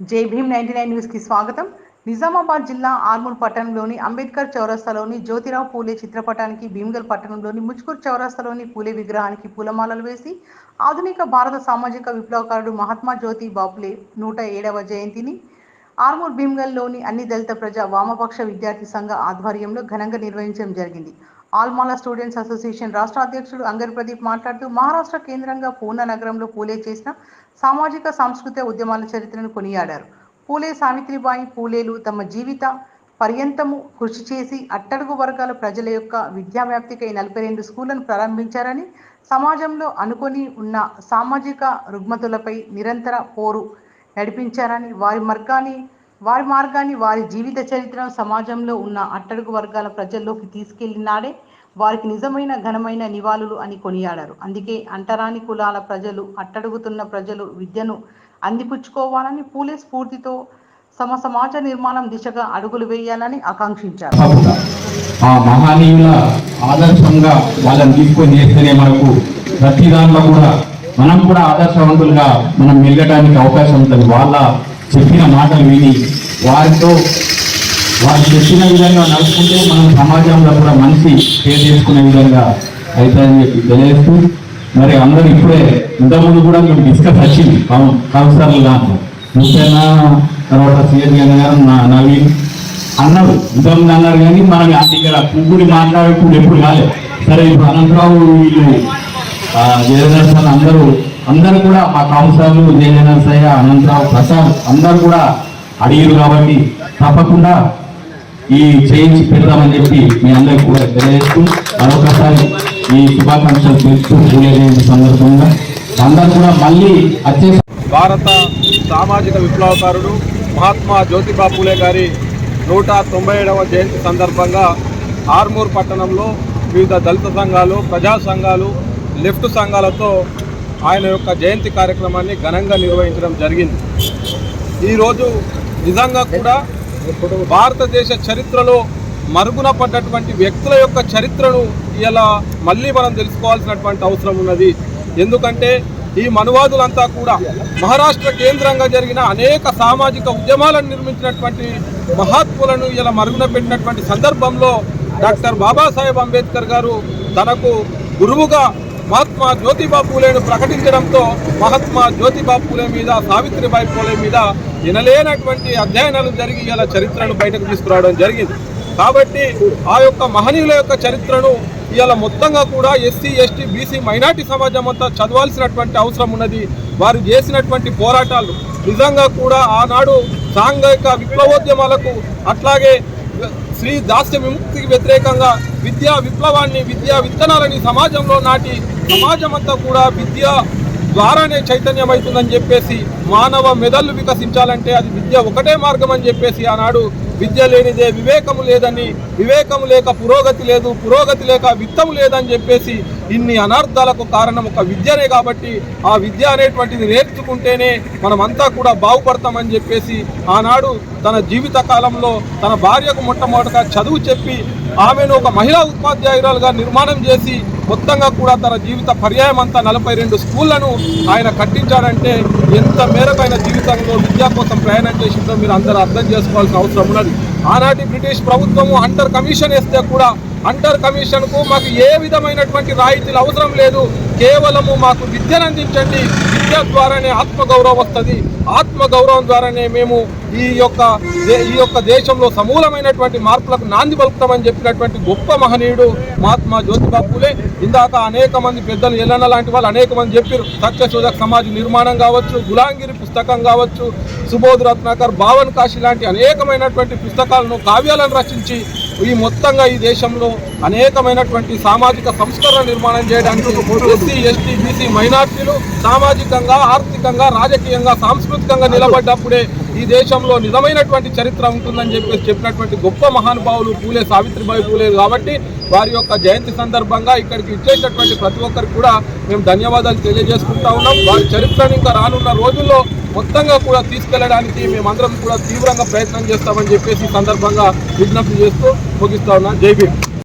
జై Bhim ninety nine న్యూస్కి స్వాగతం. నిజామాబాద్ జిల్లా ఆర్మూర్ పట్టణంలోని అంబేద్కర్ చౌరస్తాలోని జ్యోతిరావు పూలే చిత్రపటానికి భీమ్గల్ పట్టణంలోని ముచ్కూర్ చౌరస్తాలోని పూలే విగ్రహానికి పూలమాలలు వేసి ఆధునిక భారత సామాజిక విప్లవకారుడు మహాత్మా జ్యోతి బాపులే నూట ఏడవ జయంతిని ఆర్మూర్ భీమ్గల్లోని అన్ని దళిత ప్రజా వామపక్ష విద్యార్థి సంఘ ఆధ్వర్యంలో ఘనంగా నిర్వహించడం జరిగింది. ఆల్మాల స్టూడెంట్స్ అసోసియేషన్ రాష్ట్ర అధ్యక్షుడు అంగర్ ప్రదీప్ మాట్లాడుతూ మహారాష్ట్ర కేంద్రంగా పూర్ణ నగరంలో పూలే చేసిన సామాజిక సాంస్కృతిక ఉద్యమాల చరిత్రను కొనియాడారు. పూలే సావిత్రిబాయి పూలేలు తమ జీవిత పర్యంతము కృషి చేసి అట్టడుగు వర్గాల ప్రజల యొక్క విద్యా వ్యాప్తికై నలభై రెండు స్కూళ్ళను ప్రారంభించారని సమాజంలో అనుకొని ఉన్న సామాజిక రుగ్మతులపై నిరంతర పోరు నడిపించారని వారి మార్గాన్ని వారి మార్గాన్ని వారి జీవిత చరిత్రను సమాజంలో ఉన్న అట్టడుగు వర్గాల ప్రజల్లోకి తీసుకెళ్ళినాడే వారికి నిజమైన ఘనమైన నివాళులు అని కొనియాడారు. అందుకే అంటరాని కులాల ప్రజలు అట్టడుగుతున్న ప్రజలు విద్యను అందిపుచ్చుకోవాలని పూలే స్ఫూర్తితో సమ సమాజ నిర్మాణం దిశగా అడుగులు వేయాలని ఆకాంక్షించారు. ఆ మహానీయుల ఆదర్శంగా వాళ్ళని తీసుకొని చేస్తేనే మనకు ప్రతి దాంట్లో కూడా మనం కూడా ఆదర్శవంతులుగా మనం మెలగడానికి అవకాశం ఉంటుంది. వాళ్ళ చెప్పిన మాటలు విని వారితో వాళ్ళు చెప్పిన విధంగా నడుచుకుంటే మనం సమాజంలో కూడా మనిషి షేర్ చేసుకునే విధంగా అవుతుందని చెప్పి తెలియజేస్తూ మరి అందరూ ఇప్పుడే ఇంతకుముందు కూడా మేము డిస్కస్ వచ్చింది. కౌన్సిలర్లు దాంట్లో ముఖ్యంగా తర్వాత సీఎం గారు నా- నవీన్ అన్నారు. ఇంతకుముందు అన్నారు కానీ మనం దగ్గర ఇక్కడ పువ్వుని మాట్లాడుకుంటూ ఎప్పుడు కాలేదు. సరే ఇప్పుడు అనంతరావు వీళ్ళు జయదర్శన్ అందరూ అందరూ కూడా మా కౌన్సిలర్లు జయనరసయ్య అనంతరావు ప్రసాద్ అందరూ కూడా అడిగారు కాబట్టి తప్పకుండా ఈ చేయించి పెడదామని చెప్పి మీ అందరికి కూడా తెలియజేస్తూ మరొకసారి ఈ శుభాకాంక్షలు తెలుస్తూ పూజ సందర్భంగా అందరూ కూడా మళ్ళీ వచ్చే భారత సామాజిక విప్లవకారుడు మహాత్మా జ్యోతిబా పూలే గారి నూట తొంభై ఏడవ జయంతి సందర్భంగా ఆర్మూర్ పట్టణంలో వివిధ దళిత సంఘాలు ప్రజా సంఘాలు లెఫ్ట్ సంఘాలతో ఆయన యొక్క జయంతి కార్యక్రమాన్ని ఘనంగా నిర్వహించడం జరిగింది. ఈరోజు నిజంగా కూడా భారతదేశ చరిత్రలో మరుగున పడ్డటువంటి వ్యక్తుల యొక్క చరిత్రను ఇలా మళ్ళీ మనం తెలుసుకోవాల్సినటువంటి అవసరం ఉన్నది. ఎందుకంటే ఈ మనువాదులంతా కూడా మహారాష్ట్ర కేంద్రంగా జరిగిన అనేక సామాజిక ఉద్యమాలను నిర్మించినటువంటి మహాత్ములను ఇలా మరుగున పెట్టినటువంటి సందర్భంలో డాక్టర్ బాబాసాహెబ్ అంబేద్కర్ గారు తనకు గురువుగా మహాత్మా జ్యోతిబా పూలేను ప్రకటించడంతో మహాత్మా జ్యోతిబా పూలే మీద సావిత్రిబాయి పూలే మీద వినలేనటువంటి అధ్యయనాలు జరిగి ఇలా చరిత్రను బయటకు తీసుకురావడం జరిగింది. కాబట్టి ఆ యొక్క మహనీయుల యొక్క చరిత్రను ఇవాళ మొత్తంగా కూడా ఎస్సీ ఎస్టీ బీసీ మైనార్టీ సమాజం అంతా చదవాల్సినటువంటి అవసరం ఉన్నది. వారు చేసినటువంటి పోరాటాలు నిజంగా కూడా ఆనాడు సాంఘిక విప్లవోద్యమాలకు అట్లాగే శ్రీ దాస్య విముక్తికి వ్యతిరేకంగా విద్యా విప్లవాన్ని విద్యా విత్తనాలని సమాజంలో నాటి సమాజం అంతా కూడా విద్య ద్వారానే చైతన్యమవుతుందని చెప్పేసి మానవ మెదళ్ళు వికసించాలంటే అది విద్య ఒకటే మార్గం అని చెప్పేసి ఆనాడు విద్య లేనిదే వివేకము లేదని వివేకము లేక పురోగతి లేదు పురోగతి లేక విత్తము లేదని చెప్పేసి ఇన్ని అనర్థాలకు కారణం ఒక విద్యనే కాబట్టి ఆ విద్య అనేటువంటిది నేర్చుకుంటేనే మనమంతా కూడా బాగుపడతామని చెప్పేసి ఆనాడు తన జీవిత కాలంలో తన భార్యకు మొట్టమొదటగా చదువు చెప్పి ఆమెను ఒక మహిళా ఉపాధ్యాయురాలుగా నిర్మాణం చేసి మొత్తంగా కూడా తన జీవిత పర్యాయం అంతా నలభై రెండు స్కూళ్ళను ఆయన కట్టించాడంటే ఎంత మేరకు ఆయన జీవితంలో విద్య కోసం ప్రయాణం చేసిందో మీరు అందరూ అర్థం చేసుకోవాల్సిన అవసరం ఉన్నది. ఆనాటి బ్రిటిష్ ప్రభుత్వము అండర్ కమిషన్ వేస్తే కూడా అంటర్ కమిషన్కు మాకు ఏ విధమైనటువంటి రాయితీలు అవసరం లేదు. కేవలము మాకు విద్యను అందించండి. విద్య ద్వారానే ఆత్మగౌరవం వస్తుంది. ఆత్మగౌరవం ద్వారానే మేము ఈ యొక్క ఈ యొక్క దేశంలో సమూలమైనటువంటి మార్పులకు నాంది పలుకుతామని చెప్పినటువంటి గొప్ప మహనీయుడు మహాత్మా జ్యోతిబా పూలే. ఇందాక అనేక మంది పెద్దలు ఎల్లన్న లాంటి వాళ్ళు అనేక మంది చెప్పారు సత్యశోధక సమాజ్ నిర్మాణం కావచ్చు గులాంగిరి పుస్తకం కావచ్చు సుబోధ్ రత్నాకర్ భావన్ కాశీ లాంటి అనేకమైనటువంటి పుస్తకాలను కావ్యాలను రచించి ఈ మొత్తంగా ఈ దేశంలో అనేకమైనటువంటి సామాజిక సంస్కరణ నిర్మాణం చేయడానికి ఎస్సీ ఎస్టీ బీసీ మైనార్టీలు సామాజికంగా ఆర్థికంగా రాజకీయంగా సాంస్కృతికంగా నిలబడ్డప్పుడే ఈ దేశంలో నిజమైనటువంటి చరిత్ర ఉంటుందని చెప్పేసి చెప్పినటువంటి గొప్ప మహానుభావులు పూలే సావిత్రిబాయి పూలే కాబట్టి వారి యొక్క జయంతి సందర్భంగా ఇక్కడికి ఇచ్చేటటువంటి ప్రతి ఒక్కరికి కూడా మేము ధన్యవాదాలు తెలియజేసుకుంటా ఉన్నాం. వారి చరిత్రను ఇంకా రానున్న రోజుల్లో మొత్తంగా కూడా తీసుకెళ్ళడానికి మేమందరం కూడా తీవ్రంగా ప్రయత్నం చేస్తామని చెప్పేసి సందర్భంగా విజ్ఞప్తి చేస్తూ ముగిస్తా ఉన్నాం. జై భీమ్.